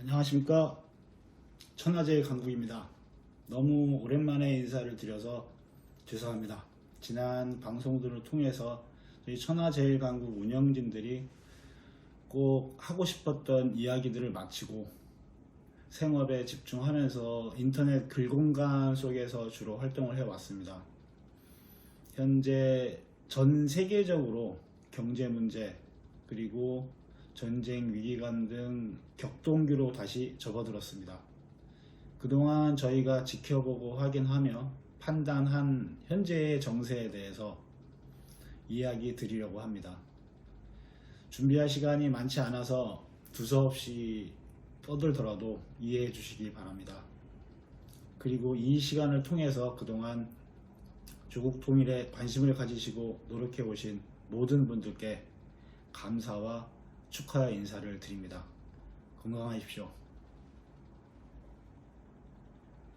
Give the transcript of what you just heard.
안녕하십니까 천하제일 강국입니다. 너무 오랜만에 인사를 드려서 죄송합니다. 지난 방송들을 통해서 저희 천하제일 강국 운영진들이 꼭 하고 싶었던 이야기들을 마치고 생업에 집중하면서 인터넷 글공간 속에서 주로 활동을 해왔습니다. 현재 전 세계적으로 경제 문제 그리고 전쟁 위기감 등 격동기로 다시 접어들었습니다. 그동안 저희가 지켜보고 확인하며 판단한 현재의 정세에 대해서 이야기 드리려고 합니다. 준비할 시간이 많지 않아서 두서없이 떠들더라도 이해해 주시기 바랍니다. 그리고 이 시간을 통해서 그동안 조국 통일에 관심을 가지시고 노력해 오신 모든 분들께 감사와 축하의 인사를 드립니다. 건강하십시오.